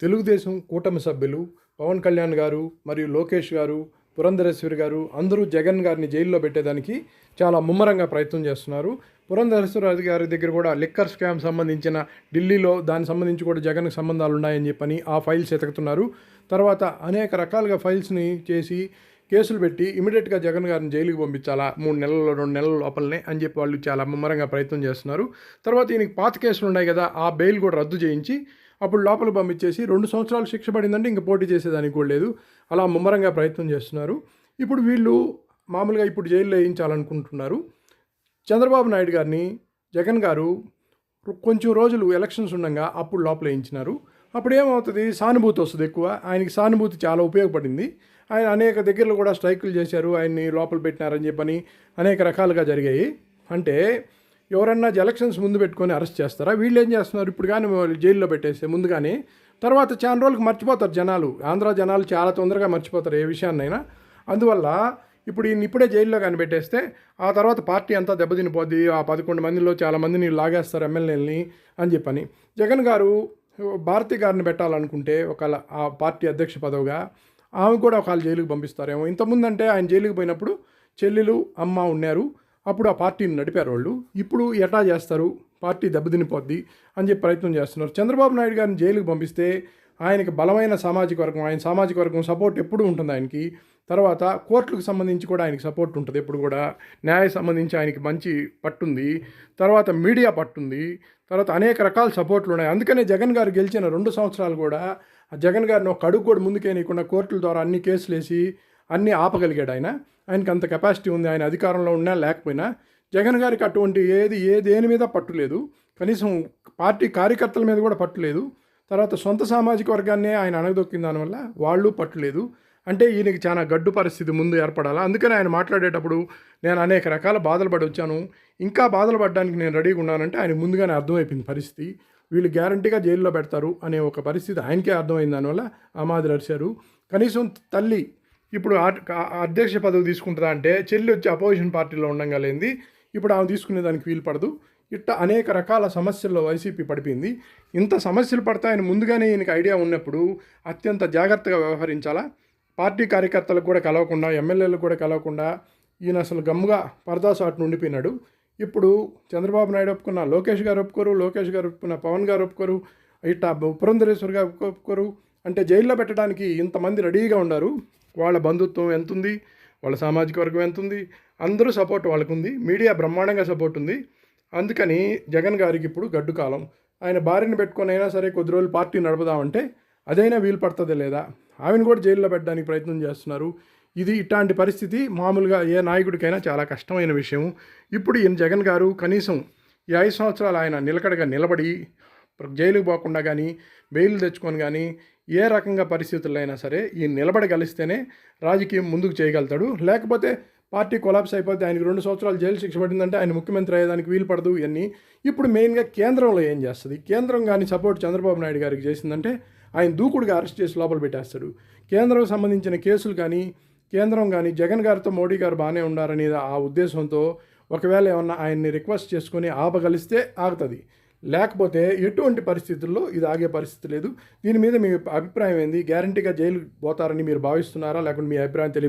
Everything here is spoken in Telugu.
తెలుగుదేశం కూటమి సభ్యులు పవన్ కళ్యాణ్ గారు మరియు లోకేష్ గారు పురంధరేశ్వరి గారు అందరూ జగన్ గారిని జైల్లో పెట్టేదానికి చాలా ముమ్మరంగా ప్రయత్నం చేస్తున్నారు. పురంధరేశ్వరి గారి దగ్గర కూడా లిక్కర్ స్కామ్ సంబంధించిన ఢిల్లీలో దానికి సంబంధించి కూడా జగన్కి సంబంధాలు ఉన్నాయని చెప్పని ఆ ఫైల్స్ ఎతుకుతున్నారు తర్వాత అనేక రకాలుగా ఫైల్స్ని చేసి కేసులు పెట్టి ఇమీడియట్గా జగన్ గారిని జైలుకి పంపించాలా మూడు నెలల్లో రెండు నెలల లోపలనే అని చెప్పి వాళ్ళు చాలా ముమ్మరంగా ప్రయత్నం చేస్తున్నారు. తర్వాత ఈయనకి పాత కేసులు ఉన్నాయి కదా ఆ బెయిల్ కూడా రద్దు చేయించి అప్పుడు లోపల పంపించేసి రెండు సంవత్సరాలు శిక్ష పడిందంటే ఇంక పోటీ చేసేదానికి కూడా లేదు. అలా ముమ్మరంగా ప్రయత్నం చేస్తున్నారు. ఇప్పుడు వీళ్ళు మామూలుగా ఇప్పుడు జైల్లో వేయించాలనుకుంటున్నారు. చంద్రబాబు నాయుడు గారిని జగన్ గారు కొంచెం రోజులు ఎలక్షన్స్ ఉండగా అప్పుడు లోపల వేయించినారు. అప్పుడు ఏమవుతుంది? సానుభూతి వస్తుంది ఎక్కువ. ఆయనకి సానుభూతి చాలా ఉపయోగపడింది. ఆయన అనేక దగ్గరలో కూడా స్ట్రైకులు చేశారు. ఆయన్ని లోపల పెట్టినారని చెప్పని అనేక రకాలుగా జరిగాయి. అంటే ఎవరన్నా ఎలక్షన్స్ ముందు పెట్టుకొని అరెస్ట్ చేస్తారా? వీళ్ళు ఏం చేస్తున్నారు? ఇప్పుడు కానీ వాళ్ళు జైల్లో పెట్టేస్తే ముందుగానే తర్వాత చాలా రోజులకు మర్చిపోతారు జనాలు. ఆంధ్ర జనాలు చాలా తొందరగా మర్చిపోతారు ఏ విషయాన్నైనా. అందువల్ల ఇప్పుడు ఈయన ఇప్పుడే జైల్లో కానీ పెట్టేస్తే ఆ తర్వాత పార్టీ అంతా దెబ్బతినిపోద్ది. ఆ పదకొండు మందిలో చాలా మందిని లాగేస్తారు ఎమ్మెల్యేలని అని చెప్పని. జగన్ గారు భారతి గారిని పెట్టాలనుకుంటే ఒకవేళ ఆ పార్టీ అధ్యక్ష పదవిగా ఆమె కూడా ఒకవేళ జైలుకి పంపిస్తారేమో. ఇంతకుముందంటే ఆయన జైలుకి పోయినప్పుడు చెల్లెలు అమ్మ ఉన్నారు. అప్పుడు ఆ పార్టీని నడిపారు వాళ్ళు. ఇప్పుడు ఎటా చేస్తారు? పార్టీ దెబ్బతినిపోద్ది అని చెప్పి ప్రయత్నం చేస్తున్నారు. చంద్రబాబు నాయుడు గారిని జైలుకు పంపిస్తే ఆయనకి బలమైన సామాజిక వర్గం ఆయన సామాజిక వర్గం సపోర్ట్ ఎప్పుడు ఉంటుంది ఆయనకి. తర్వాత కోర్టులకు సంబంధించి కూడా ఆయనకి సపోర్ట్ ఉంటుంది ఎప్పుడు కూడా. న్యాయ సంబంధించి ఆయనకి మంచి పట్టుంది. తర్వాత మీడియా పట్టుంది. తర్వాత అనేక రకాల సపోర్ట్లు ఉన్నాయి. అందుకనే జగన్ గారు గెలిచిన రెండు సంవత్సరాలు కూడా ఆ జగన్ గారిని ఒక అడుగు కూడా ముందుకేయకుండా కోర్టుల ద్వారా అన్ని కేసులు వేసి అన్నీ ఆపగలిగాడు ఆయన. ఆయనకి అంత కెపాసిటీ ఉంది. ఆయన అధికారంలో ఉన్నా లేకపోయినా జగన్ గారికి అటువంటి ఏది ఏ దేని మీద పట్టు లేదు. కనీసం పార్టీ కార్యకర్తల మీద కూడా పట్టు లేదు. తర్వాత సొంత సామాజిక వర్గాన్నే ఆయన అణగదొక్కిన దానివల్ల వాళ్ళు పట్టులేదు అంటే ఈయనకి చాలా గడ్డు పరిస్థితి ముందు ఏర్పడాలా? అందుకని ఆయన మాట్లాడేటప్పుడు నేను అనేక రకాల బాధలు పడి వచ్చాను. ఇంకా బాధలు పడడానికి నేను రెడీగా ఉన్నానంటే ఆయన ముందుగానే అర్థమైపోయింది పరిస్థితి. వీళ్ళు గ్యారంటీగా జైల్లో పెడతారు అనే ఒక పరిస్థితి ఆయనకే అర్థమైంది దానివల్ల ఆ మాదిరి అరిశారు కనీసం తల్లి ఇప్పుడు అధ్యక్ష పదవి తీసుకుంటుందా అంటే చెల్లి వచ్చి అపోజిషన్ పార్టీలో ఉండగా లేనిది ఇప్పుడు ఆమె తీసుకునే దానికి వీలు పడదు. ఇట్ట అనేక రకాల సమస్యల్లో వైసీపీ పడిపోయింది. ఇంత సమస్యలు పడతాయని ముందుగానే ఈయనకి ఐడియా ఉన్నప్పుడు అత్యంత జాగ్రత్తగా వ్యవహరించాలా? పార్టీ కార్యకర్తలకు కూడా కలవకుండా ఎమ్మెల్యేలకు కూడా కలవకుండా ఈయన అసలు గమ్ముగా పరదాసాటు ఉండిపోయినాడు. ఇప్పుడు చంద్రబాబు నాయుడు ఒప్పుకున్న లోకేష్ గారు ఒప్పుకోరు లోకేష్ గారు ఒప్పుకున్న పవన్ గారు ఒప్పుకోరు ఇట్లా పురంధరేశ్వర్ గారు ఒప్పుకోరు. అంటే జైల్లో పెట్టడానికి ఇంతమంది రెడీగా ఉన్నారు వాళ్ళ బంధుత్వం ఎంతుంది వాళ్ళ సామాజిక వర్గం ఎంత ఉంది అందరూ సపోర్ట్ వాళ్ళకు ఉంది మీడియా బ్రహ్మాండంగా సపోర్ట్ ఉంది. అందుకని జగన్ గారికి ఇప్పుడు గడ్డు కాలం. ఆయన భార్యను పెట్టుకొని అయినా సరే కొద్ది రోజులు పార్టీ నడపదామంటే అదైనా వీలు పడుతుంది లేదా? ఆమెను కూడా జైల్లో పెట్టడానికి ప్రయత్నం చేస్తున్నారు. ఇది ఇట్లాంటి పరిస్థితి మామూలుగా ఏ నాయకుడికైనా చాలా కష్టమైన విషయం ఇప్పుడు ఈయన జగన్ గారు కనీసం ఈ ఐదు సంవత్సరాలు ఆయన నిలకడగా నిలబడి జైలుకు పోకుండా కానీ బెయిల్ తెచ్చుకొని కానీ ఏ రకంగా పరిస్థితులైనా సరే ఈ నిలబడగలిస్తేనే రాజకీయం ముందుకు చేయగలుగుతాడు. లేకపోతే పార్టీ కొలాప్స్ అయిపోతే ఆయనకి రెండు సంవత్సరాలు జైలు శిక్ష పడిందంటే ఆయన ముఖ్యమంత్రి అయ్యేదానికి వీలు పడదు ఇవన్నీ. ఇప్పుడు మెయిన్గా కేంద్రంలో ఏం చేస్తుంది? కేంద్రం కానీ సపోర్ట్ చంద్రబాబు నాయుడు గారికి చేసిందంటే ఆయన దూకుడుగా అరెస్ట్ చేసి లోపల పెట్టేస్తాడు. కేంద్రం సంబంధించిన కేసులు కానీ కేంద్రం కానీ జగన్ గారితో మోడీ గారు బాగానే ఉండారనే ఆ ఉద్దేశంతో ఒకవేళ ఏమన్నా ఆయన్ని రిక్వెస్ట్ చేసుకొని ఆపగలిస్తే ఆగుతుంది. లేకపోతే ఎటువంటి పరిస్థితుల్లో ఇది ఆగే పరిస్థితి లేదు. దీని మీద మీ అభిప్రాయం ఏంది? గ్యారంటీగా జైలు పోతారని మీరు భావిస్తున్నారా? లేకుంటే మీ అభిప్రాయం తెలియ